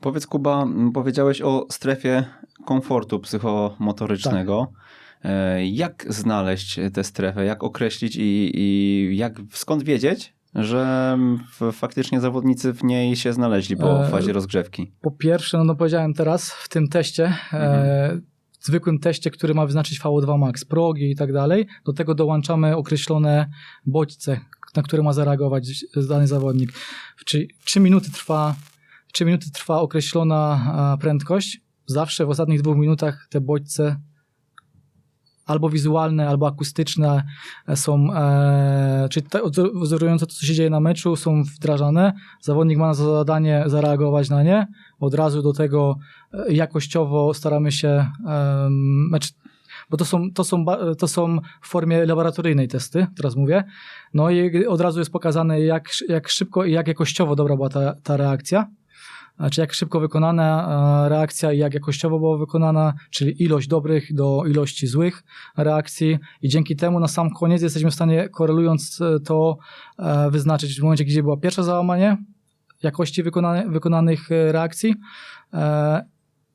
Powiedz Kuba, powiedziałeś o strefie komfortu psychomotorycznego. E, Jak znaleźć tę strefę, jak określić i, i jak, skąd wiedzieć, że faktycznie zawodnicy w niej się znaleźli po E, fazie rozgrzewki? Po pierwsze, no, no powiedziałem teraz w tym teście, e, zwykłym teście, który ma wyznaczyć VO2 max, progi i tak dalej, do tego dołączamy określone bodźce, na które ma zareagować dany zawodnik. Czyli 3 minuty trwa, 3 minuty trwa określona e, prędkość. Zawsze w ostatnich dwóch minutach te bodźce albo wizualne, albo akustyczne są, e, czyli te to, co się dzieje na meczu, są wdrażane. Zawodnik ma za zadanie zareagować na nie. Od razu do tego e, jakościowo staramy się, em, znaczy, bo to są, to, są, to są w formie laboratoryjnej testy, teraz mówię. No i od razu jest pokazane, jak, jak szybko i jak jakościowo dobra była ta, ta reakcja. Znaczy jak szybko wykonana e, reakcja i jak jakościowo była wykonana, czyli ilość dobrych do ilości złych reakcji. I dzięki temu na sam koniec jesteśmy w stanie korelując e, to e, wyznaczyć w momencie, gdzie była pierwsze załamanie jakości wykona wykonanych reakcji.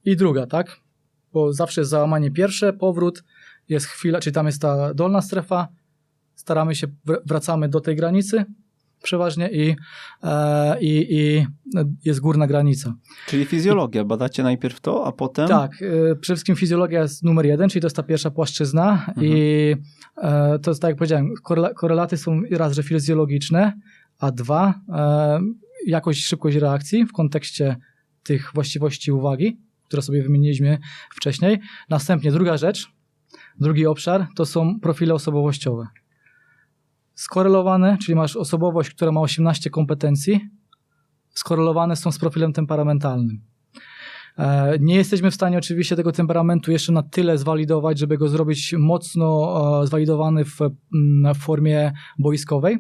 I druga, tak? Bo zawsze jest załamanie pierwsze, powrót, jest chwila, czyli tam jest ta dolna strefa, staramy się, wr- wracamy do tej granicy przeważnie i, e, i, i jest górna granica. Czyli fizjologia, badacie najpierw to, a potem? Tak, y, przede wszystkim fizjologia jest numer jeden, czyli to jest ta pierwsza płaszczyzna i e, to jest tak jak powiedziałem, korela- korelaty są raz, że fizjologiczne, a dwa, e, jakość, szybkość reakcji w kontekście tych właściwości uwagi, które sobie wymieniliśmy wcześniej. Następnie druga rzecz, drugi obszar to są profile osobowościowe. Skorelowane, czyli masz osobowość, która ma 18 kompetencji, skorelowane są z profilem temperamentalnym. E, Nie jesteśmy w stanie oczywiście tego temperamentu jeszcze na tyle zwalidować, żeby go zrobić mocno e, zwalidowany w, w formie boiskowej.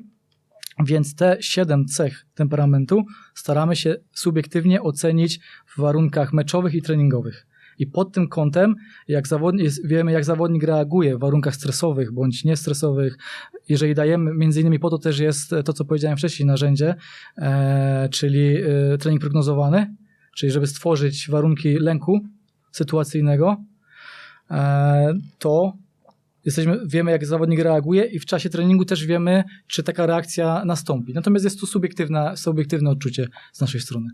Więc te siedem cech temperamentu staramy się subiektywnie ocenić w warunkach meczowych i treningowych. I pod tym kątem, jak zawodnik, wiemy, jak zawodnik reaguje w warunkach stresowych bądź niestresowych, jeżeli dajemy, między innymi po to też jest to, co powiedziałem wcześniej, narzędzie, e, czyli e, trening prognozowany, czyli żeby stworzyć warunki lęku sytuacyjnego, e, to jesteśmy, wiemy, jak zawodnik reaguje i w czasie treningu też wiemy, czy taka reakcja nastąpi. Natomiast jest tu subiektywna, subiektywne odczucie z naszej strony.